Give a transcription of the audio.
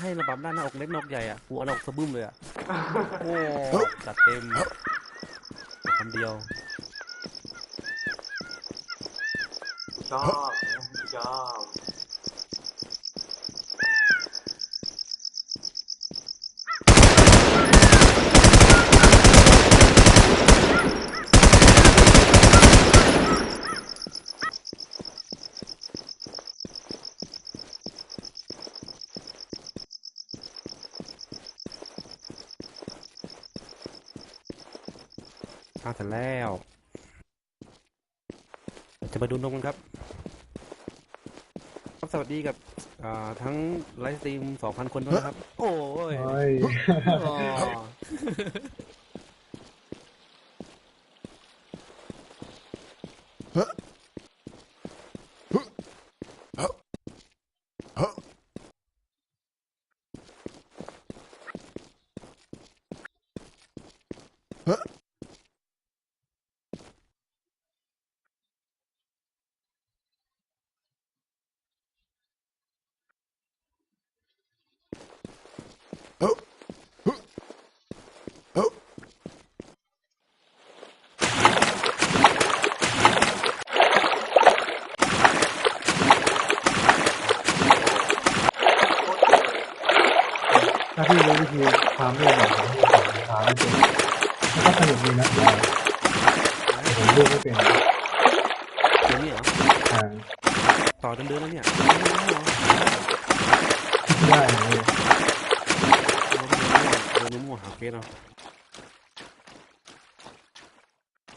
ให้ระบับด้านหน้าอกเล็กหน้าอกใหญ่อะกูเอาหน้าอกสะบึ้มเลยอะโอ้จัดเต็มคำเดียวชอบชอบ ข้าวเสร็จแล้ว จะมาดูนมกันครับครับสวัสดีกับอ่าทั้งไลฟ์สตรีม2,000คนด้วยนะครับ โอ้ยเฮ้ยอ๋อถ้าพี่ รู้วิธีทำได้แบบผมที่ผมทำไม่เป็นก็สนุกดีนะแต่ผมเลือกไม่เป็นเดี๋ยวนี้เหรออ่าต่อเดินๆแล้วเนี่ยได้เลยเดินมั่วๆหาเกสเอา